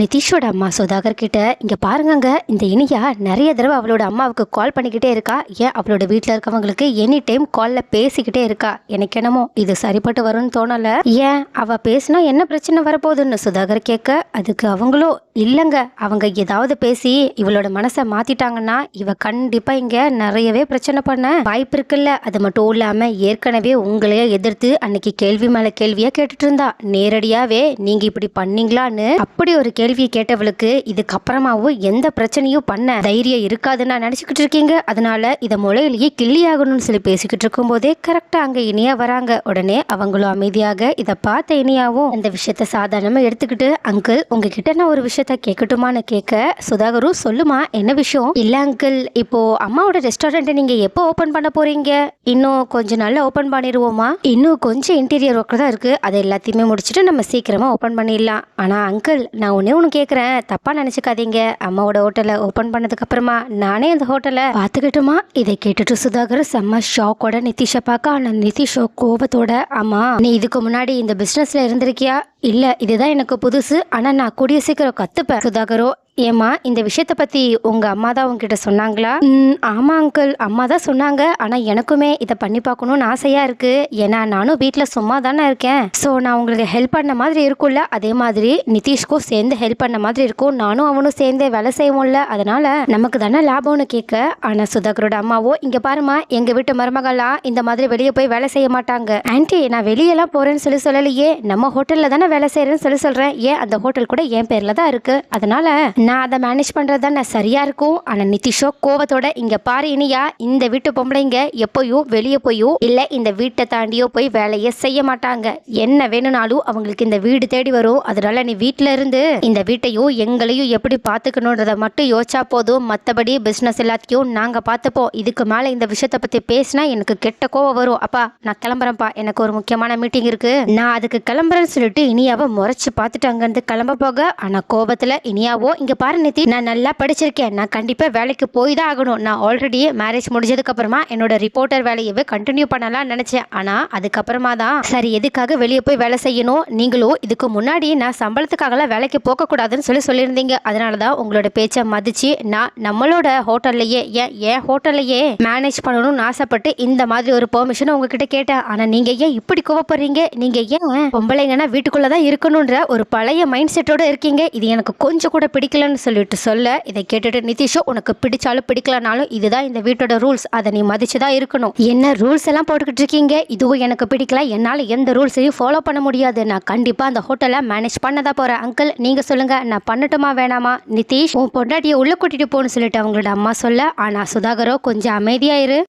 நிதிஷோட அம்மா சுதாகர் கிட்ட இங்க பாருங்கங்க இந்த இனியா நிறைய தடவை அவளோட அம்மாவுக்கு கால் பண்ணிக்கிட்டே இருக்கா. ஏன் அவளோட வீட்டில் இருக்கவங்களுக்கு எனி டைம் கால்ல பேசிக்கிட்டே இருக்கா? எனக்கு என்னமோ இது சரிப்பட்டு வரும்னு தோணல. ஏன்? அவ பேசினா என்ன பிரச்சனை வரப்போகுதுன்னு? சுதாகர் கேட்க அதுக்கு அவங்களோ இல்லைங்க அவங்க ஏதாவது பேசி இவளோட மனசை மாத்திட்டாங்கன்னா இவ கண்டிப்பா இங்க நிறையவே பிரச்சனை பண்ண வாய்ப்பு இருக்குல்ல. அது மட்டும் இல்லாம ஏற்கனவே உங்களையே எதிர்த்து அன்னைக்கு கேள்வி மேல கேள்வியா கேட்டுட்டு இருந்தா நேரடியாவே நீங்க இப்படி பண்ணீங்களான்னு அப்படி ஒரு கேள்வியை கேட்டவளுக்கு இதுக்கப்புறமாவும் எந்த பிரச்சனையும் பண்ண தைரியம் இருக்காதுன்னு நான் நினைச்சுக்கிட்டு இருக்கீங்க. அதனால இதை முளையிலேயே கிள்ளி ஆகணும்னு சொல்லி பேசிக்கிட்டு இருக்கும் போதே கரெக்டா அங்க இனியா வராங்க. உடனே அவங்களும் அமைதியாக இதை பார்த்த இனியாவும் அந்த விஷயத்த சாதாரணமா எடுத்துக்கிட்டு அங்கிள் உங்ககிட்ட நான் ஒரு விஷயத்த கேட்கட்டுமான்னு கேட்க சுதாகரும் சொல்லுமா என்ன விஷயம்? இல்ல அங்கிள் இப்போ அம்மாவோட ரெஸ்டாரண்ட் நீங்க எப்போ ஓபன் பண்ண போறீங்க? இன்னும் கொஞ்ச நாள்ல ஓபன் பண்ணிடுவோமா? இன்னும் கொஞ்சம் இன்டீரியர் ஒர்க் தான் இருக்கு. அதை எல்லாத்தையுமே முடிச்சுட்டு நம்ம சீக்கிரமா ஓபன் பண்ணிடலாம். ஆனா அங்கிள் நான் ஒன்னே ஒன்று கேட்குறேன் தப்பா நினைச்சுக்காதீங்க. அம்மாவோட ஹோட்டலை ஓபன் பண்ணதுக்கு அப்புறமா நானே அந்த ஹோட்டலை பார்த்துக்கிட்டுமா? இதை கேட்டுட்டு சுதாகர் செம்ம ஷாக்கோட நிதிஷை பார்க்க. ஆனா நிதிஷோ கோபத்தோட அம்மா நீ இதுக்கு முன்னாடி இந்த பிசினஸ்ல இருந்திருக்கியா? இல்லை இதுதான் எனக்கு புதுசு. ஆனால் நான் கூடிய சீக்கிரம் கற்றுப்பேன் சுதாகரோ ஏம்மா இந்த விஷயத்த பத்தி உங்க அம்மா தான் உங்ககிட்ட சொன்னாங்களா? ம், ஆமா அங்கிள் அம்மா தான் சொன்னாங்க. ஆனா எனக்குமே இதை பண்ணி பார்க்கணும்னு ஆசையா இருக்கு. ஏன்னா நானும் வீட்டில் சும்மா தானே இருக்கேன். ஸோ நான் உங்களுக்கு ஹெல்ப் பண்ண மாதிரி இருக்கும்ல? அதே மாதிரி நிதிஷ்க்கும் சேர்ந்து ஹெல்ப் பண்ண மாதிரி இருக்கும். நானும் அவனும் சேர்ந்து வேலை செய்வோம்ல. அதனால நமக்கு தானே லாபம்னு கேட்க. ஆனா சுதாகரோட அம்மாவோ இங்க பாருமா எங்க வீட்டு மருமகள்லாம் இந்த மாதிரி வெளியே போய் வேலை செய்ய மாட்டாங்க. ஆன்ட்டி நான் வெளியெல்லாம் போறேன்னு சொல்லி சொல்லலையே. நம்ம ஹோட்டல்ல தானே வேலை செய்யறேன்னு சொல்லி சொல்றேன். ஏன் அந்த ஹோட்டல் கூட என் பேர்ல தான் இருக்கு. அதனால நான் அதை மேனேஜ் பண்ணுறது தான் நான் சரியாக இருக்கும். ஆனால் நிதிஷோ கோவத்தோட இங்கே பாரு இனியா இந்த வீட்டு பொம்பளைங்க எப்போயும் வெளியே போயோ இல்லை இந்த வீட்டை தாண்டியோ போய் வேலையை செய்ய மாட்டாங்க. என்ன வேணும்னாலும் அவங்களுக்கு இந்த வீடு தேடி வரும். அதனால நீ வீட்டில் இருந்து இந்த வீட்டையும் எங்களையும் எப்படி பார்த்துக்கணுன்றத மட்டும் யோசிச்சா போதும். மற்றபடி பிஸ்னஸ் எல்லாத்தையும் நாங்கள் பார்த்துப்போம் இதுக்கு மேலே இந்த விஷயத்தை பற்றி பேசினா எனக்கு கெட்ட கோவம் வரும். அப்பா நான் கிளம்புறேன்ப்பா. எனக்கு ஒரு முக்கியமான மீட்டிங் இருக்குது நான் அதுக்கு கிளம்புறேன்னு சொல்லிட்டு இனியாவை முறைச்சி பார்த்துட்டு அங்கேருந்து கிளம்ப போக ஆனால் கோபத்தில் இனியாவோ இங்கே பாரு நிதி நான் நல்லா படிச்சிருக்கேன். நான் கண்டிப்பாக வேலைக்கு போய் தான் ஆகணும். நான் ஆல்ரெடி மேரேஜ் முடிஞ்சதுக்கப்புறமா என்னோட ரிப்போர்ட்டர் வேலையவே கண்டினியூ பண்ணலாம் நினச்சேன். ஆனால் அதுக்கப்புறமா தான் சரி எதுக்காக வெளியே போய் வேலை செய்யணும்? நீங்களும் இதுக்கு முன்னாடி நான் சம்பளத்துக்காகலாம் வேலைக்கு போகக்கூடாதுன்னு சொல்லி சொல்லியிருந்தீங்க. அதனால தான் உங்களோட பேச்சை மதிச்சு நான் நம்மளோட ஹோட்டல்லையே ஏன் ஏன் ஹோட்டல்லையே மேனேஜ் பண்ணணும்னு ஆசைப்பட்டு இந்த மாதிரி ஒரு பெர்மிஷன் உங்ககிட்ட கேட்டேன். ஆனால் நீங்கள் ஏன் இப்படி கோவப்படுறீங்க? நீங்கள் ஏன் பொம்பளைங்கன்னா வீட்டுக்குள்ளே தான் இருக்கணுன்ற ஒரு பழைய மைண்ட் செட்டோட இருக்கீங்க? இது எனக்கு கொஞ்சம் கூட பிடிக்கல பிடிக்கலன்னு சொல்லிட்டு சொல்ல இதை கேட்டுட்டு நிதிஷோ உனக்கு பிடிச்சாலும் பிடிக்கலனாலும் இதுதான் இந்த வீட்டோட ரூல்ஸ் அதை நீ மதிச்சு தான் இருக்கணும். என்ன ரூல்ஸ் எல்லாம் போட்டுக்கிட்டு இருக்கீங்க? இதுவும் எனக்கு பிடிக்கல. என்னால் எந்த ரூல்ஸையும் ஃபாலோ பண்ண முடியாது. நான் கண்டிப்பாக அந்த ஹோட்டலை மேனேஜ் பண்ணதா போகிறேன் அங்கிள் நீங்கள் சொல்லுங்கள் நான் பண்ணட்டுமா வேணாமா? நிதிஷ் உன் பொண்டாட்டியை உள்ளே கூட்டிகிட்டு போகணும்னு சொல்லிட்டு அவங்களோட அம்மா சொல்ல ஆனால் சுதாகரோ கொஞ்சம் அமைதியாயிரு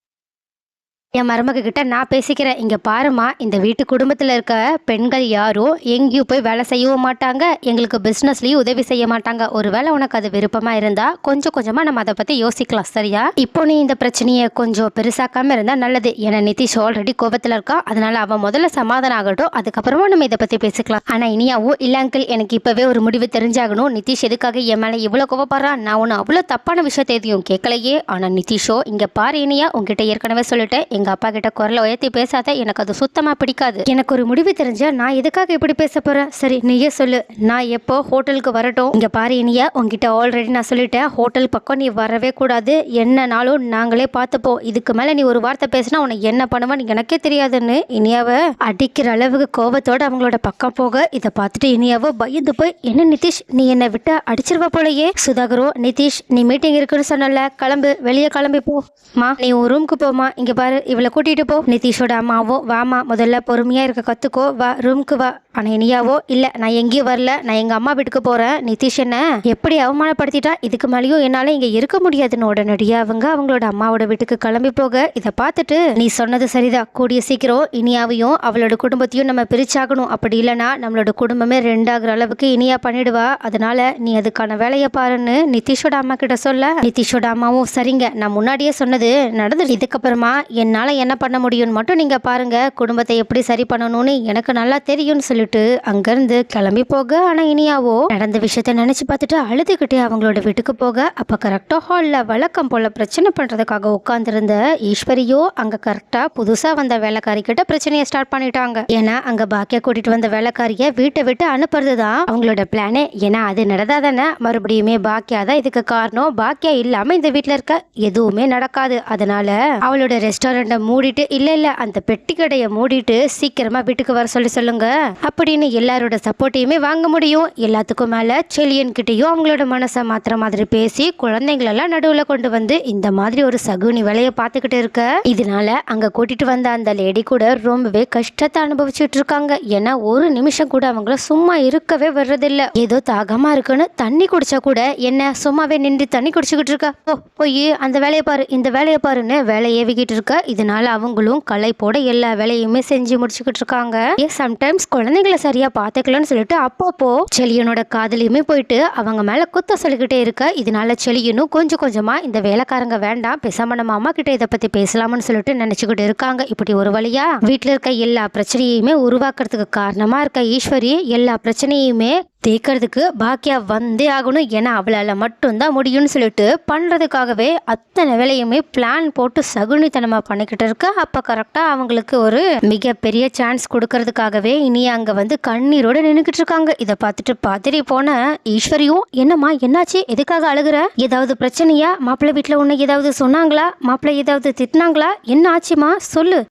என் மருமக கிட்ட நான் பேசிக்கிறேன். இங்கே பாருமா இந்த வீட்டு குடும்பத்தில் இருக்க பெண்கள் யாரும் எங்கேயும் போய் வேலை செய்யவும் மாட்டாங்க. எங்களுக்கு பிஸ்னஸ்லேயும் உதவி செய்ய மாட்டாங்க. ஒருவேளை உனக்கு அது விருப்பமாக இருந்தால் கொஞ்சம் கொஞ்சமாக நம்ம அதை பற்றி யோசிக்கலாம் சரியா? இப்போ நீ இந்த பிரச்சனையை கொஞ்சம் பெருசாக்காமல் இருந்தால் நல்லது. ஏன்னா நிதிஷ் ஆல்ரெடி கோபத்தில் இருக்கா. அதனால் அவன் முதல்ல சமாதானம் ஆகட்டும். அதுக்கப்புறமா நம்ம இதை பற்றி பேசிக்கலாம். ஆனால் இனியாவும் இல்லை அங்கிள் எனக்கு இப்போவே ஒரு முடிவு தெரிஞ்சாகணும். நிதிஷ் எதுக்காக என் மேலே இவ்வளோ கோவப்படுறான் நான் ஒன்று அவ்வளோ தப்பான விஷயத்தை எதையும் கேட்கலையே. ஆனால் நிதிஷோ இங்கே பாரு இனியா உங்ககிட்ட ஏற்கனவே சொல்லிட்டேன். எங்கள் அப்பா கிட்ட குரலை உயர்த்தி பேசாத எனக்கு அது சுத்தமாக பிடிக்காது. எனக்கு ஒரு முடிவு தெரிஞ்சா நான் எதுக்காக இப்படி பேச போகிறேன் சரி நீயே சொல்லு. நான் எப்போ ஹோட்டலுக்கு வரட்டும்? இங்கே பாரு இனியா உங்ககிட்ட ஆல்ரெடி நான் சொல்லிட்டேன். ஹோட்டல் பக்கம் நீ வரவே கூடாது. என்னனாலும் நாங்களே பார்த்துப்போம் இதுக்கு மேலே நீ ஒரு வார்த்தை பேசினா உனக்கு என்ன பண்ணுவேன்னு எனக்கே தெரியாதுன்னு. இனியாவை அடிக்கிற அளவுக்கு கோபத்தோடு அவங்களோட பக்கம் போக இதை பார்த்துட்டு இனியாவோ பயந்து போய் என்ன நிதிஷ் நீ என்னை விட்டு அடிச்சிருவ போலயே? சுதாகரோ நிதிஷ் நீ மீட்டிங் இருக்குன்னு சொன்னல கிளம்பு வெளியே கிளம்பி போமா நீ உன் ரூமுக்கு போமா இங்கே பாரு இவளை கூட்டிட்டு போ. நிதிஷோட அம்மாவோ வாமா முதல்ல பொறுமையா இருக்க கத்துக்கோ. வா ரூம்க்கு வா. ஆனா இனியாவோ? இல்ல நான் எங்கேயும் வரல. நான் எங்க அம்மா வீட்டுக்கு போறேன். நிதிஷ் என்ன? எப்படி அவமானப்படுத்திட்டா? இதுக்கு மேலேயும் என்னால இங்க இருக்க முடியாதுன்னு உடனடியா அவங்க அவங்களோட அம்மாவோட வீட்டுக்கு கிளம்பி போக. இதை பார்த்துட்டு நீ சொன்னது சரிதான். கூடிய சீக்கிரம் இனியாவையும் அவளோட குடும்பத்தையும் நம்ம பிரிச்சாகணும். அப்படி இல்லைன்னா நம்மளோட குடும்பமே ரெண்டாகிற அளவுக்கு இனியா பண்ணிடுவா. அதனால நீ அதுக்கான வேலையை பாருன்னு நிதிஷோட அம்மா கிட்ட சொல்ல. நிதிஷோட அம்மாவும் சரிங்க நான் முன்னாடியே சொன்னது நடந்து இதுக்கப்புறமா என்ன என்னால் என்ன பண்ண முடியும்னு மட்டும் நீங்கள் பாருங்கள் குடும்பத்தை எப்படி சரி பண்ணணும்னு எனக்கு நல்லா தெரியும்னு சொல்லிட்டு அங்கேருந்து கிளம்பி போக. ஆனால் இனியாவோ நடந்த விஷயத்த நினச்சி பார்த்துட்டு அழுதுகிட்டே அவங்களோட வீட்டுக்கு போக. அப்போ கரெக்டாக ஹாலில் வழக்கம் போல் பிரச்சனை பண்ணுறதுக்காக உட்காந்துருந்த ஈஸ்வரியோ அங்கே கரெக்டாக புதுசாக வந்த வேலைக்காரி கிட்ட பிரச்சனையை ஸ்டார்ட் பண்ணிட்டாங்க. ஏன்னா அங்கே பாக்கியா கூட்டிகிட்டு வந்த வேலைக்காரியை வீட்டை விட்டு அனுப்புறது தான் அவங்களோட பிளானே ஏன்னா அது நடந்தா தானே மறுபடியுமே பாக்கியா தான் இதுக்கு காரணம். பாக்கியா இல்லாமல் இந்த வீட்டில் இருக்க எதுவுமே நடக்காது. அதனால அவளோட ரெஸ்டாரண்ட் கண்டை மூடிட்டு இல்லை இல்லை அந்த பெட்டி கடையை மூடிட்டு சீக்கிரமாக வீட்டுக்கு வர சொல்லி சொல்லுங்க. அப்படின்னு எல்லாரோட சப்போர்ட்டையுமே வாங்க முடியும். எல்லாத்துக்கும் மேலே செலியன்கிட்டையும் அவங்களோட மனசை மாத்திர மாதிரி பேசி குழந்தைங்களெல்லாம் நடுவில் கொண்டு வந்து இந்த மாதிரி ஒரு சகுனி வேலையை பார்த்துக்கிட்டு இருக்க. இதனால அங்கே கூட்டிட்டு வந்த அந்த லேடி கூட ரொம்பவே கஷ்டத்தை அனுபவிச்சுட்டு இருக்காங்க. ஏன்னா ஒரு நிமிஷம் கூட அவங்கள சும்மா இருக்கவே வர்றதில்ல. ஏதோ தாகமா இருக்குன்னு தண்ணி குடிச்சா கூட என்ன சும்மாவே நின்று தண்ணி குடிச்சுக்கிட்டு இருக்கா? ஓ போய் அந்த வேலையை பாரு இந்த வேலையை பாருன்னு வேலையை ஏவிக்கிட்டு இருக்க. இதனால அவங்களும் களை போட எல்லா வேலையுமே செஞ்சு முடிச்சுக்கிட்டு இருக்காங்க. சம்டைம்ஸ் குழந்தைங்களை சரியா பாத்துக்கலன்னு சொல்லிட்டு அப்பப்போ செலியனோட காதலியுமே போயிட்டு அவங்க மேல குத்த சொல்லிக்கிட்டே இருக்க. இதனால செலியனும் கொஞ்சம் கொஞ்சமா இந்த வேலைக்காரங்க வேண்டாம் பேசாம நம்ம அம்மா கிட்ட இதை பத்தி பேசலாம்னு சொல்லிட்டு நினைச்சுக்கிட்டு இருக்காங்க. இப்படி ஒரு வழியா வீட்டுல இருக்க எல்லா பிரச்சனையுமே உருவாக்குறதுக்கு காரணமா இருக்க ஈஸ்வரி எல்லா பிரச்சனையுமே தேக்கிறதுக்கு பாக்கியா வந்தே ஆகணும். ஏன்னா அவளால் மட்டும்தான் முடியும்னு சொல்லிட்டு பண்ணுறதுக்காகவே அத்தனை வேலையுமே பிளான் போட்டு சகுனித்தனமாக பண்ணிக்கிட்டு இருக்க. அப்போ கரெக்டாக அவங்களுக்கு ஒரு மிகப்பெரிய சான்ஸ் கொடுக்கறதுக்காகவே இனி அங்கே வந்து கண்ணீரோடு நின்றுக்கிட்டு இருக்காங்க. இதை பார்த்துட்டு பதறி போன ஈஸ்வரியும் என்னம்மா என்னாச்சு? எதுக்காக அழுகிற? ஏதாவது பிரச்சனையா? மாப்பிள்ளை வீட்டில் உன்னை ஏதாவது சொன்னாங்களா? மாப்பிள்ளை ஏதாவது திட்டினாங்களா? என்ன ஆச்சுமா சொல்லு.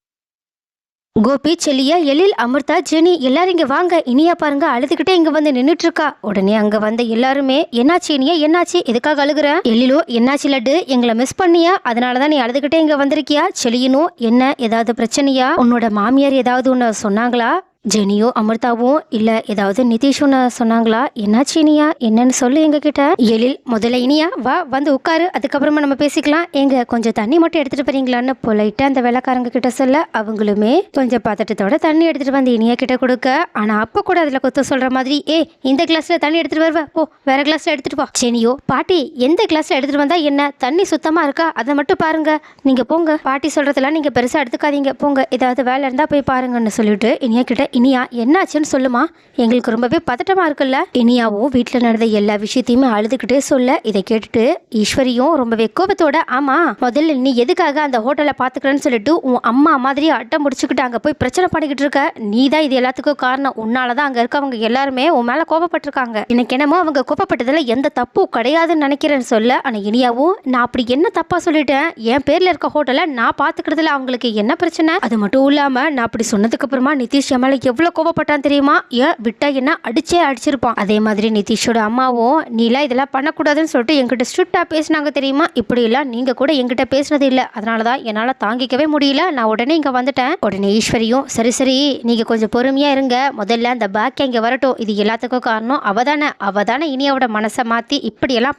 கோபி செல்லியா எழில் அமிர்தா ஜெனி எல்லாரும் இங்கே வாங்க. இனியா பாருங்க அழுதுகிட்டே இங்கே வந்து நின்றுட்டு இருக்கா உடனே அங்கே வந்த எல்லாருமே என்னாச்சு இனியா என்னாச்சு? எதுக்காக அழுகுற? எழிலோ என்னாச்சு லட்டு? எங்களை மிஸ் பண்ணியா? அதனால தான் நீ அழுதுகிட்டே இங்கே வந்திருக்கியா? செலியனும் என்ன ஏதாவது பிரச்சனையா? உன்னோட மாமியார் ஏதாவது ஒன்று சொன்னாங்களா? ஜெனியோ அமிர்தாவும் இல்ல ஏதாவது நிதிஷ் சொன்னாங்களா? என்னாச்சு இனியா? என்னன்னு சொல்லு எங்க கிட்ட எழில் முதல்ல இனியா வா வந்து உட்காரு. அதுக்கப்புறமா நம்ம பேசிக்கலாம். எங்க கொஞ்சம் தண்ணி மட்டும் எடுத்துட்டு போறீங்களான்னு பொலைட்டா அந்த வேலைக்காரங்க கிட்ட சொல்ல. அவங்களுமே கொஞ்சம் பதட்டத்தோட தண்ணி எடுத்துட்டு வந்து இனியா கிட்ட கொடுக்க. ஆனா அப்ப கூட அதுல கொத்த சொல்ற மாதிரி ஏ இந்த கிளாஸ்ல தண்ணி எடுத்துட்டு வருவ. போ வேற கிளாஸ்ல எடுத்துட்டு வா. செனியோ பாட்டி எந்த கிளாஸ்ல எடுத்துட்டு வந்தா என்ன? தண்ணி சுத்தமா இருக்கா? அதை மட்டும் பாருங்க. நீங்க போங்க. பாட்டி சொல்றதெல்லாம் நீங்க பெருசா எடுத்துக்காதீங்க. போங்க. ஏதாவது வேலை இருந்தா போய் பாருங்கன்னு சொல்லிட்டு இனியா கிட்ட இனியா என்னாச்சுன்னு சொல்லுமா? எங்களுக்கு ரொம்பவே பதட்டமாக இருக்குல்ல. இனியாவும் வீட்டில் நடந்த எல்லா விஷயத்தையுமே அழுதுகிட்டே சொல்ல இதை கேட்டுட்டு ஈஸ்வரியும் ரொம்பவே கோபத்தோட ஆமா முதல்ல நீ எதுக்காக அந்த ஹோட்டலை பார்த்துக்கிறேன்னு சொல்லிட்டு உன் அம்மா மாதிரி அட்டம் முடிச்சுக்கிட்டு அங்கே போய் பிரச்சனை பண்ணிக்கிட்டு இருக்க? நீ தான் இது எல்லாத்துக்கும் காரணம். உன்னால தான் அங்கே இருக்கவங்க எல்லாருமே உன் மேலே கோபப்பட்டிருக்காங்க. எனக்கு என்னமோ அவங்க கோபப்பட்டதில் எந்த தப்பும் கிடையாதுன்னு நினைக்கிறேன்னு சொல்ல ஆனால் இனியாவும் நான் அப்படி என்ன தப்பாக சொல்லிட்டேன்? என் பேரில் இருக்க ஹோட்டலை நான் பார்த்துக்கிறதுல அவங்களுக்கு என்ன பிரச்சனை? அது மட்டும் இல்லாமல் நான் அப்படி சொன்னதுக்கு அப்புறமா நிதிஷ் எம்எல்ஏ மேல எவ்வளோ கோபப்பட்டான் தெரியுமா? ஏன் விட்டா என்ன அடிச்சே அடிச்சிருப்பான். அதே மாதிரி நிதிஷோட அம்மாவும் நீலாம் இதெல்லாம் பண்ணக்கூடாதுன்னு சொல்லிட்டு என்கிட்ட ஸ்ட்ரிக்டாக பேசினாங்க தெரியுமா? இப்படி எல்லாம் நீங்க கூட என்கிட்ட பேசினது அதனால தான் என்னால் தாங்கிக்கவே முடியல. நான் உடனே இங்கே வந்துட்டேன். உடனே ஈஸ்வரியும் சரி சரி நீங்க கொஞ்சம் பொறுமையா இருங்க. முதல்ல அந்த பாக்கிய இங்கே வரட்டும். இது எல்லாத்துக்கும் காரணம் அவ தானே அவ தானே இனியாவோட மனசை மாத்தி இப்படி எல்லாம்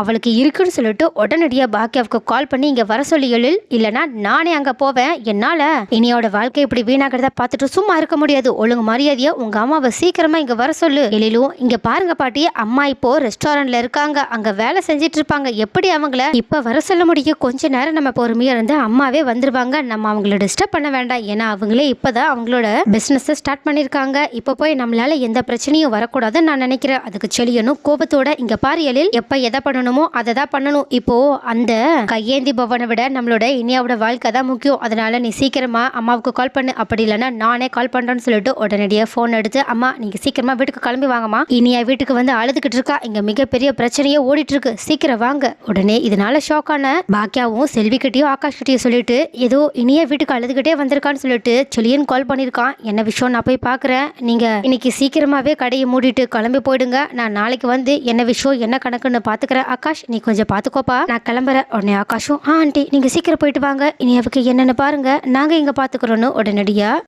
அவளுக்கு இருக்குன்னு சொல்லிட்டு உடனடியாக பாக்கியாவுக்கு கால் பண்ணி இங்கே வர சொல்லி எழில் இல்லனா நானே அங்கே போவேன். என்னால் இனியோட வாழ்க்கை இப்படி வீணாகிறத பார்த்துட்டு சும்மா இருக்க முடியாது. ஒழுங்கு மரியாதையா உங்க அம்மாவை சீக்கிரமா இங்க வர சொல்லு. எழிலும் இங்க பாருங்க பாட்டி. அம்மா இப்போ ரெஸ்டாரண்ட்ல இருக்காங்க. அங்க வேலை செஞ்சிட்டு இருப்பாங்க. எப்படி அவங்கள இப்ப வர சொல்ல முடியும்? கொஞ்ச நேரம் நம்ம பொறுமையா இருந்து அம்மாவே வந்துருவாங்க. நம்ம அவங்கள டிஸ்டர்ப் பண்ண வேண்டாம். ஏன்னா அவங்களே இப்பதான் அவங்களோட பிசினஸ் ஸ்டார்ட் பண்ணிருக்காங்க. இப்ப போய் நம்மளால எந்த பிரச்சனையும் வரக்கூடாதுன்னு நான் நினைக்கிறேன். அதுக்கு செழியனும் கோபத்தோட இங்க பாரு எழில். எப்ப எதை பண்ணணுமோ அதை தான் பண்ணணும். இப்போ அந்த கையேந்தி பவனை விட நம்மளோட இனியாவோட வாழ்க்கை தான் முக்கியம். அதனால நீ சீக்கிரமா அம்மாவுக்கு கால் பண்ணு. அப்படி இல்லைன்னா நானே கால் பண்றேன்னு சொல்லிட்டு உடனடியாக ஃபோன் எடுத்து அம்மா நீங்கள் சீக்கிரமாக வீட்டுக்கு கிளம்பி வாங்கம்மா. இனியா வீட்டுக்கு வந்து அழுதுகிட்டு இருக்கா. இங்கே மிகப்பெரிய பிரச்சனையே ஓடிட்டு இருக்கு சீக்கிரம் வாங்க. உடனே இதனால ஷாக்கான பாக்கியாவும் செல்வி கிட்டயும் ஆகாஷ் கிட்டையும் சொல்லிட்டு ஏதோ இனியா வீட்டுக்கு அழுதுகிட்டே வந்திருக்கான்னு சொல்லிட்டு செலியன் கால் பண்ணியிருக்கான். என்ன விஷயம்? நான் போய் பார்க்குறேன் நீங்கள் இன்னைக்கு சீக்கிரமாகவே கடையை மூடிட்டு கிளம்பி போயிடுங்க. நான் நாளைக்கு வந்து என்ன விஷயம் என்ன கணக்குன்னு பார்த்துக்கிறேன் ஆகாஷ் நீ கொஞ்சம் பார்த்துக்கோப்பா நான் கிளம்புறேன். உடனே ஆகாஷும் ஆ ஆண்டி நீங்கள் சீக்கிரம் போயிட்டு வாங்க. இனியாவுக்கு என்னன்னு பாருங்க. நாங்கள் இங்கே பார்த்துக்கிறோன்னு உடனடியாக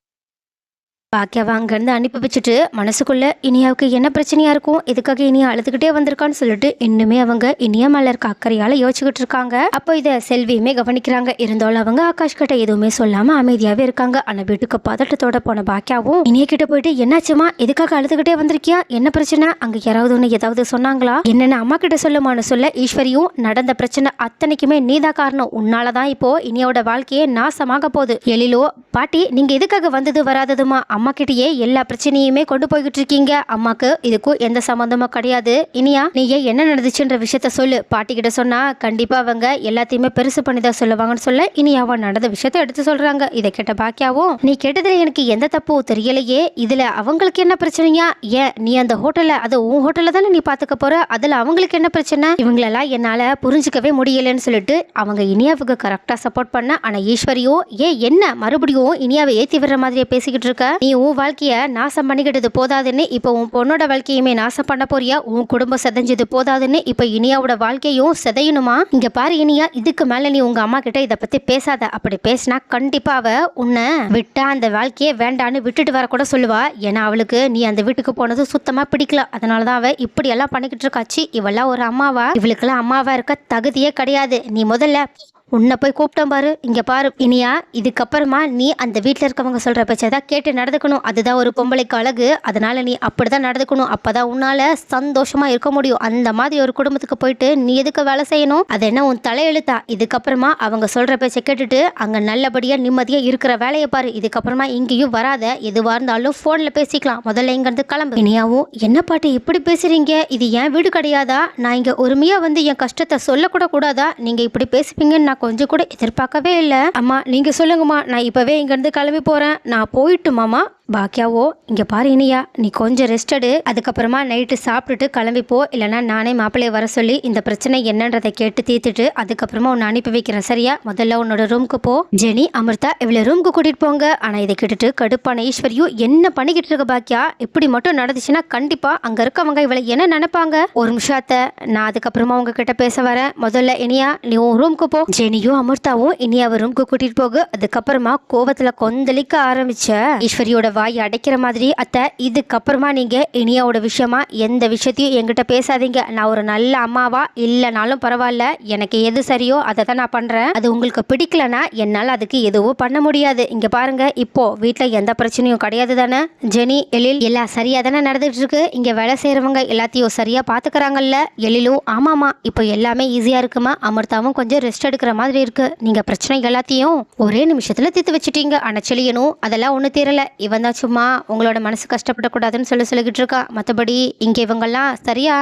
பாக்கியாவை அங்கேருந்து அனுப்பி வச்சுட்டு மனசுக்குள்ளே இனியாவுக்கு என்ன பிரச்சனையாக இருக்கும்? எதுக்காக இனியா அழுதுகிட்டே வந்திருக்கான்னு சொல்லிட்டு இன்னுமே அவங்க இனியா மலர் இருக்க யோசிச்சுக்கிட்டு இருக்காங்க. அப்போ இதை செல்வியுமே கவனிக்கிறாங்க. இருந்தாலும் அவங்க ஆகாஷ் கிட்ட எதுவுமே சொல்லாமல் அமைதியாகவே இருக்காங்க. ஆனால் வீட்டுக்கு பதட்டத்தோட போன பாக்கியாவும் இனிய கிட்ட போயிட்டு என்னாச்சுமா எதுக்காக அழுதுகிட்டே வந்திருக்கியா? என்ன பிரச்சனை? அங்கே யாராவது ஒன்று ஏதாவது சொன்னாங்களா? என்னென்ன அம்மா கிட்ட சொல்லுமான்னு சொல்ல ஈஸ்வரியும் நடந்த பிரச்சனை அத்தனைக்குமே நீதான் காரணம். உன்னால தான் இப்போ இனியோட வாழ்க்கையே நாசமாக போகுது. எழிலோ பாட்டி நீங்கள் எதுக்காக வந்தது வராததுமா? அம்மா கிட்டயே எல்லா பிரச்சனையுமே கொண்டு போய்கிட்டு இருக்கீங்க அம்மாக்கு இதுக்கும் எந்த சம்மந்தமும் கிடையாது. இனியா நீ ஏன் என்ன நடந்துச்சுன்ற விஷயத்த சொல்லு. பாட்டி கிட்ட சொன்னா கண்டிப்பா அவங்க எல்லாத்தையுமே பெருசு பண்ணி தான் சொல்லுவாங்கன்னு சொல்ல இனியாவா நடந்த விஷயத்த எடுத்து சொல்றாங்க. இதை கேட்ட பாக்கியாவும் நீ கேட்டதுல எனக்கு எந்த தப்பும் தெரியலையே. இதுல அவங்களுக்கு என்ன பிரச்சனையா? ஏன் நீ அந்த ஹோட்டல்ல அது உன் ஹோட்டல்ல தானே நீ பாத்துக்க போற? அதுல அவங்களுக்கு என்ன பிரச்சனை? இவங்களெல்லாம் என்னால புரிஞ்சுக்கவே முடியலன்னு சொல்லிட்டு அவங்க இனியாவுக்கு கரெக்டா சப்போர்ட் பண்ண ஆனா ஈஸ்வரியோ ஏன் என்ன? மறுபடியும் இனியாவை ஏத்தி விடுற மாதிரியே பேசிக்கிட்டு இருக்க? நீ உன் வாழ்க்கையை நாசம் பண்ணிக்கிட்டது போதாதுன்னு இப்போ உன் பொண்ணோட வாழ்க்கையுமே நாசம் பண்ண போறியா? உன் குடும்பம் செதஞ்சது போதாதுன்னு இப்போ இனியாவோட வாழ்க்கையும் செதையணுமா? இங்க பாரு இனியா இதுக்கு மேல நீ உங்க அம்மா கிட்ட இதை பத்தி பேசாத. அப்படி பேசினா கண்டிப்பா அவ உன்னை விட்டா அந்த வாழ்க்கையே வேண்டான்னு விட்டுட்டு வர கூட சொல்லுவா. ஏன்னா அவளுக்கு நீ அந்த வீட்டுக்கு போனது சுத்தமா பிடிக்கல. அதனாலதான் அவ இப்படி எல்லாம் பண்ணிக்கிட்டு இருக்காச்சு. இவெல்லாம் ஒரு அம்மாவா? இவளுக்கெல்லாம் அம்மாவா இருக்க தகுதியே கிடையாது. நீ முதல்ல உன்னை போய் கூப்பிட்டேன் பாரு. இங்கே பாரு இனியா இதுக்கப்புறமா நீ அந்த வீட்டில் இருக்கவங்க சொல்கிற பேச்சை தான் கேட்டு நடந்துக்கணும். அதுதான் ஒரு பொம்பளைக்கு அழகு. அதனால் நீ அப்படிதான் நடந்துக்கணும். அப்போ தான் உன்னால் சந்தோஷமாக இருக்க முடியும். அந்த மாதிரி ஒரு குடும்பத்துக்கு போயிட்டு நீ எதுக்கு வேலை செய்யணும்? அது என்ன உன் தலையெழுத்தா? இதுக்கப்புறமா அவங்க சொல்கிற பேச்சை கேட்டுட்டு அங்கே நல்லபடியாக நிம்மதியாக இருக்கிற வேலையை பாரு. இதுக்கப்புறமா இங்கேயும் வராத. எதுவாக இருந்தாலும் ஃபோனில் பேசிக்கலாம். முதல்ல இங்கேருந்து கிளம்பு. இனியாவும் என்ன பாட்டு இப்படி பேசுகிறீங்க இது என் வீடு கிடையாதா? நான் இங்கே உரிமையாக வந்து என் கஷ்டத்தை சொல்லக்கூட கூடாதா? நீங்கள் இப்படி பேசுவீங்கன்னு நான் கொஞ்சம் கூட எதிர்பார்க்கவே இல்லை. அம்மா நீங்க சொல்லுங்கம்மா நான் இப்பவே இங்கேருந்து கிளம்பி போறேன். நான் போயிட்டுமாமா பாக்கியாவோ இங்கே பாரு இனியா நீ கொஞ்சம் ரெஸ்ட் எடு அதுக்கப்புறமா நைட்டு சாப்பிட்டுட்டு கிளம்பிப்போ இல்லைனா இல்லைன்னா நானே மாப்பிள்ளைய வர சொல்லி இந்த பிரச்சனை என்னன்றதை கேட்டு தீர்த்துட்டு அதுக்கப்புறமா உன்னை அனுப்பி வைக்கிறேன் சரியா? முதல்ல உன்னோட ரூமுக்கு போ. ஜெனி அமிர்தா இவ்வளோ ரூமுக்கு கூட்டிட்டு போங்க. ஆனால் இதை கேட்டுட்டு கடுப்பான ஈஸ்வரியும் என்ன பண்ணிக்கிட்டு இருக்க பாக்கியா இப்படி மட்டும் நடந்துச்சுன்னா கண்டிப்பா அங்க இருக்கவங்க இவளை என்ன நினைப்பாங்க? ஒரு நிமிஷத்தை நான் அதுக்கப்புறமா உங்ககிட்ட பேச வரேன். முதல்ல இனியா நீ உன் ரூமுக்கு போ. ஜெனியும் அமிர்தாவும் இனியாவை ரூமுக்கு கூட்டிட்டு போகு. அதுக்கப்புறமா கோவத்தில் கொந்தளிக்க ஆரம்பிச்ச ஈஸ்வரியோட வாய் அடைக்கிற மாதிரி அத்தை இதுக்கப்புறமா நீங்கள் இனியாவோட விஷயமா எந்த விஷயத்தையும் என்கிட்ட பேசாதீங்க. நான் ஒரு நல்ல அம்மாவா? இல்லைனாலும் பரவாயில்ல. எனக்கு எது சரியோ அதை தான் நான் பண்ணுறேன் அது உங்களுக்கு பிடிக்கலனா என்னால் அதுக்கு எதுவும் பண்ண முடியாது. இங்கே பாருங்க இப்போ வீட்டில் எந்த பிரச்சனையும் கிடையாது தானே? ஜெனி எழில் எல்லாம் சரியாக தானே நடந்துட்டு இருக்கு இங்கே வேலை செய்கிறவங்க எல்லாத்தையும் சரியாக பார்த்துக்கிறாங்கல்ல எழிலும் ஆமாம்மா இப்போ எல்லாமே ஈஸியாக இருக்குமா? அமிர்தாவும் கொஞ்சம் ரெஸ்ட் எடுக்கிற மாதிரி இருக்கு. நீங்கள் பிரச்சனை எல்லாத்தையும் ஒரே நிமிஷத்தில் தீர்த்து வச்சிட்டீங்க. ஆனால் செழியனும் அதெல்லாம் ஒன்றும் தெரியல இவன் தான் சும்மா உங்களோட மனசு கஷ்டப்படக்கூடாதுன்னு சொல்லி சொல்லிக்கிட்டு இருக்கா? மற்றபடி இங்கே இவங்கெல்லாம் சரியா?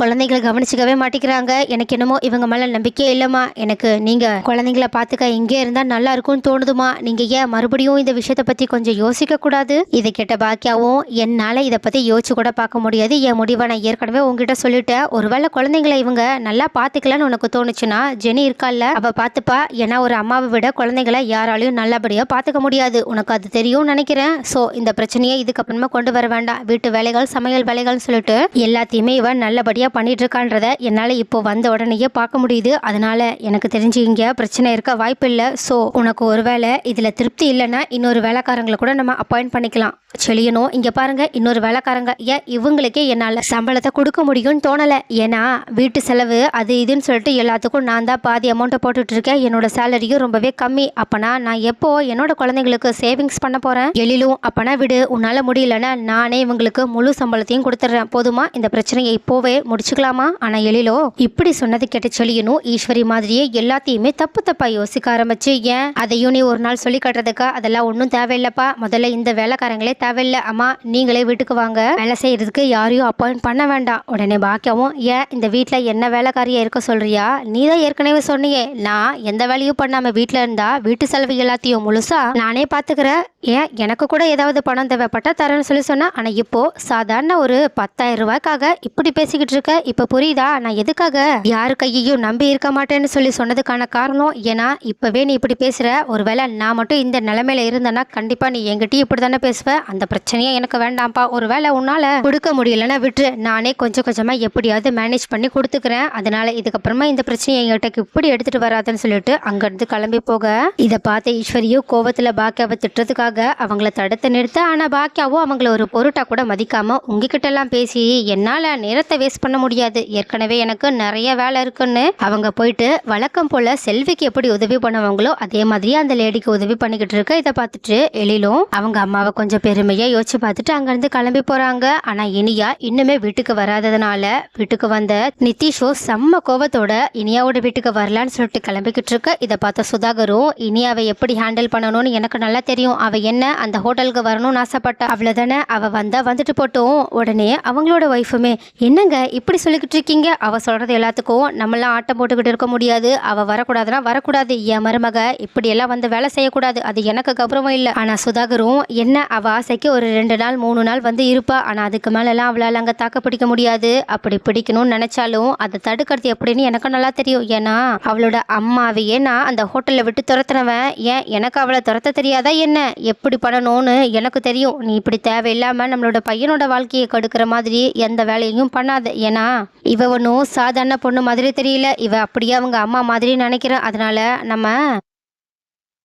குழந்தைகளை கவனிச்சுக்கவே மாட்டேங்கிறாங்க எனக்கு என்னமோ இவங்க மேலே நம்பிக்கையே இல்லைம்மா. எனக்கு நீங்கள் குழந்தைங்கள பார்த்துக்க இங்கே இருந்தால் நல்லா இருக்கும்னு தோணுதுமா நீங்கள் ஏன் மறுபடியும் இந்த விஷயத்தை பற்றி கொஞ்சம் யோசிக்கக்கூடாது இதை கேட்ட பாக்கியாவும் என்னால் இதை பற்றி யோசிச்சு கூட பார்க்க முடியாது. என் முடிவை நான் ஏற்கனவே உங்ககிட்ட சொல்லிட்டேன். ஒருவேளை குழந்தைங்களை இவங்க நல்லா பார்த்துக்கலன்னு உனக்கு தோணுச்சுன்னா ஜெனி இருக்கால்ல. அவள் பார்த்துப்பா. ஏன்னா ஒரு அம்மாவை விட குழந்தைங்களை யாராலையும் நல்லபடியாக பார்த்துக்க முடியாது. உனக்கு அது தெரியும்னு நினைக்கிறேன். ஸோ இந்த பிரச்சனையை இதுக்கப்புறமா கொண்டு வர வேண்டாம். வீட்டு வேலைகள் சமையல் வேலைகள்னு சொல்லிட்டு எல்லாத்தையுமே இவன் நல்லபடியாக பண்ணிட்டு பண்ணிகிட்ருக்கான்றத என்னால் இப்போ வந்த உடனேயே பார்க்க முடியுது. அதனால் எனக்கு தெரிஞ்சு இங்கே பிரச்சனை இருக்க வாய்ப்பு இல்லை. ஸோ உனக்கு ஒரு வேளை இதில் திருப்தி இல்லைன்னா இன்னொரு வேலைக்காரங்களை கூட நம்ம அப்பாயிண்ட் பண்ணிக்கலாம். செழியணும் இங்கே பாருங்கள் இன்னொரு வேலைக்காரங்க. ஏன் இவங்களுக்கே என்னால் சம்பளத்தை கொடுக்க முடியும்னு தோணலை. ஏன்னா வீட்டு செலவு அது இதுன்னு சொல்லிட்டு எல்லாத்துக்கும் நான் தான் பாதி அமௌண்ட்டை போட்டுட்ருக்கேன். என்னோட சேலரியும் ரொம்பவே கம்மி. அப்போனா நான் எப்போ என்னோட குழந்தைங்களுக்கு சேவிங்ஸ் பண்ண போகிறேன் எழிலும் அப்போனா விடு. உன்னால் முடியலன்னா நானே இவங்களுக்கு முழு சம்பளத்தையும் கொடுத்துட்றேன். போதுமா? இந்த பிரச்சனையை இப்போவே முடிச்சுக்கலாமா? ஆனா எழிலோ இப்படி சொன்னது கேட்ட செழியனும் ஈஸ்வரி மாதிரியே எல்லாத்தையுமே தப்பு தப்பா யோசிக்க ஆரம்பிச்சு. ஏன்? அதையும் நீ ஒரு நாள் சொல்லி கட்டுறதுக்கா? அதெல்லாம் ஒன்றும் தேவையில்லப்பா. முதல்ல இந்த வேலைக்காரங்களே தேவையில்லை. அம்மா நீங்களே வீட்டுக்கு வாங்க. வேலை செய்யறதுக்கு யாரையும் அப்பாயிண்ட் பண்ண வேண்டாம். உடனே பாக்கியாவும் ஏன்? இந்த வீட்டில் என்ன வேலைக்காரியா இருக்க சொல்றியா? நீ தான் ஏற்கனவே சொன்னியே. நான் எந்த வேலையும் பண்ணாம வீட்டில் இருந்தா வீட்டு செலவு எல்லாத்தையும் முழுசா நானே பார்த்துக்கிறேன் ஏன்? எனக்கு கூட ஏதாவது பணம் தேவைப்பட்டா தரேன்னு சொல்லி சொன்னா ஆனா இப்போ சாதாரண ஒரு பத்தாயிரம் ரூபாய்க்காக இப்படி பேசிக்கிட்டு இருக்க இருக்க இப்ப புரியுதா? நான் எதுக்காக யாரு கையையும் நம்பி இருக்க மாட்டேன்னு சொல்லி சொன்னதுக்கான காரணம் ஏன்னா இப்பவே நீ இப்படி பேசுற. ஒருவேளை நான் மட்டும் இந்த நிலைமையில இருந்தேன்னா கண்டிப்பா நீ என்கிட்டயும் இப்படி தானே பேசுவ. அந்த பிரச்சனையே எனக்கு வேண்டாம்ப்பா. ஒருவேளை உன்னால கொடுக்க முடியலன்னா விட்டுரு. நானே கொஞ்சம் கொஞ்சமா எப்படியாவது மேனேஜ் பண்ணி கொடுத்துக்கிறேன். அதனால இதுக்கப்புறமா இந்த பிரச்சனையை என்கிட்ட இப்படி எடுத்துட்டு வராதுன்னு சொல்லிட்டு அங்கிருந்து கிளம்பி போக. இதை பார்த்த ஈஸ்வரியும் கோவத்தில் பாக்கியாவை திட்டுறதுக்காக அவங்கள தடுத்து நிறுத்த. ஆனா பாக்கியாவும் அவங்கள ஒரு பொருட்டா கூட மதிக்காம உங்ககிட்ட எல்லாம் பேசி என்னால நேரத்தை வேஸ்ட் பண்ண முடியாது. ஏற்கனவே எனக்கு நிறைய வேலை இருக்குன்னு அவங்க போயிட்டு வழக்கம் போல செல்விக்கு எப்படி உதவி பண்ணுவாங்களோ அதே மாதிரி அந்த லேடிக்கு உதவி பண்ணிக்கிட்டு இருக்க இதை பார்த்துட்டு எழிலும் அவங்க அம்மாவை கொஞ்சம் பெருமையா யோசிச்சு பார்த்துட்டு அங்கிருந்து கிளம்பி போறாங்க. ஆனா இனியா இன்னுமே வீட்டுக்கு வராததுனால வீட்டுக்கு வந்த நிதிஷோ செம்ம கோவத்தோட இனியாவோட வீட்டுக்கு வரலான்னு சொல்லிட்டு கிளம்பிக்கிட்டு இருக்க. இதை பார்த்த சுதாகரும் இனியாவை எப்படி ஹேண்டில் பண்ணணும்னு எனக்கு நல்லா தெரியும். அவ என்ன அந்த ஹோட்டலுக்கு வரணும்னு ஆசைப்பட்டா? அவ்வளவுதானே? அவ வந்தா வந்துட்டு போட்டோம். உடனே அவங்களோட ஒய்ஃபுமே என்னங்க இப்படி சொல்லிக்கிட்டு இருக்கீங்க? அவள் சொல்கிறது எல்லாத்துக்கும் நம்மளாம் ஆட்டம் போட்டுக்கிட்டு இருக்க முடியாது. அவள் வரக்கூடாதுன்னா வரக்கூடாது. என் மருமக இப்படியெல்லாம் வந்து வேலை செய்யக்கூடாது. அது எனக்கு கௌரவம் இல்லை. ஆனால் சுதாகரும் என்ன அவள் ஆசைக்கு ஒரு ரெண்டு நாள் மூணு நாள் வந்து இருப்பா. ஆனால் அதுக்கு மேலெல்லாம் அவளால் அங்கே தாக்க பிடிக்க முடியாது. அப்படி பிடிக்கணும்னு நினைச்சாலும் அதை தடுக்கிறது எப்படின்னு எனக்கு நல்லா தெரியும். ஏன்னா அவளோட அம்மாவையே நான் அந்த ஹோட்டலில் விட்டு துரத்துனவன். ஏன்? எனக்கு அவளை துரத்த தெரியாதா என்ன? எப்படி பண்ணணும்னு எனக்கு தெரியும். நீ இப்படி தேவையில்லாமல் நம்மளோட பையனோட வாழ்க்கையை கெடுக்கிற மாதிரி எந்த வேலையும் பண்ணாத. ஏன்னா இவ ஒன்றும் சாதாரண பொண்ணு மாதிரி தெரியல. இவ அப்படியே அவங்க அம்மா மாதிரி நினைக்கிறேன் அதனால நம்ம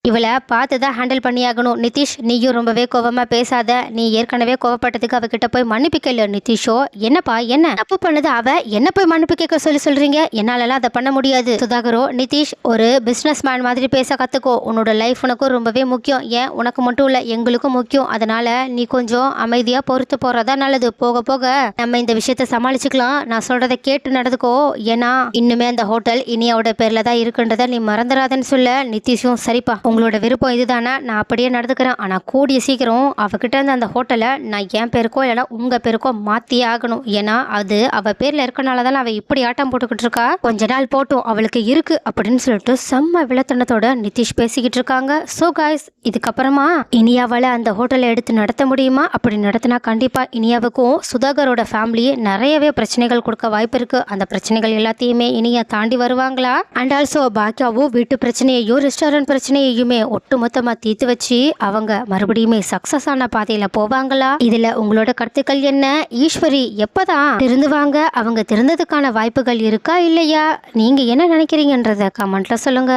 இவளை பார்த்து தான் ஹேண்டில் பண்ணியாகணும். நிதிஷ் நீயும் ரொம்பவே கோபமாக பேசாத. நீ ஏற்கனவே கோவப்பட்டதுக்கு அவகிட்ட போய் மன்னிப்பு கேளு நிதிஷோ. என்னப்பா என்ன? தப்பு பண்ணது அவ? என்ன போய் மன்னிப்பு கேட்க சொல்லி சொல்றீங்க? என்னாலலாம் அதை பண்ண முடியாது. சுதாகரோ நிதிஷ் ஒரு பிஸ்னஸ் மேன் மாதிரி பேச கத்துக்கோ. உன்னோட லைஃப் உனக்கும் ரொம்பவே முக்கியம். ஏன்? உனக்கு மட்டும் இல்ல எங்களுக்கும் முக்கியம். அதனால நீ கொஞ்சம் அமைதியா பொறுத்து போறதா நல்லது. போக போக நம்ம இந்த விஷயத்த சமாளிச்சுக்கலாம். நான் சொல்றதை கேட்டு நடந்துக்கோ. ஏன்னா இன்னுமே அந்த ஹோட்டல் இனியாவோட பேர்ல தான் இருக்குன்றத நீ மறந்துடாதன்னு சொல்ல நிதிஷும் சரிப்பா. உங்களோட விருப்பம் இதுதானே? நான் அப்படியே நடந்துக்கிறேன். ஆனால் கூடிய சீக்கிரம் அவகிட்ட இருந்து அந்த ஹோட்டலை நான் என் பேருக்கோ இல்லைனா உங்கள் பேருக்கோ மாற்றியே ஆகணும். ஏன்னா அது அவள் பேரில் இருக்கனால தான் அவள் இப்படி ஆட்டம் போட்டுக்கிட்டு இருக்கா? கொஞ்ச நாள் போட்டும் அவளுக்கு இருக்கு அப்படின்னு சொல்லிட்டு செம்ம விளத்தனத்தோட நிதிஷ் பேசிக்கிட்டு இருக்காங்க. ஸோ காய்ஸ் இதுக்கப்புறமா இனியாவால் அந்த ஹோட்டலை எடுத்து நடத்த முடியுமா? அப்படி நடத்தினா கண்டிப்பாக இனியாவுக்கும் சுதாகரோட ஃபேமிலியே நிறையவே பிரச்சனைகள் கொடுக்க வாய்ப்பு இருக்கு. அந்த பிரச்சனைகள் எல்லாத்தையுமே இனியா தாண்டி வருவாங்களா? அண்ட் ஆல்சோ பாக்கியாவும் வீட்டு பிரச்சனையையோ ரெஸ்டாரண்ட் பிரச்சனையையோ எல்லாத்தையுமே ஒட்டுமொத்தமா தீர்த்து வச்சு அவங்க மறுபடியுமே சக்சஸ் ஆன பாதையில போவாங்களா? இதுல உங்களோட கருத்துக்கள் என்ன? ஈஸ்வரி எப்பதான் திருந்துவாங்க? அவங்க திருந்ததுக்கான வாய்ப்புகள் இருக்கா இல்லையா? நீங்க என்ன நினைக்கிறீங்கன்றத கமெண்ட்ல சொல்லுங்க.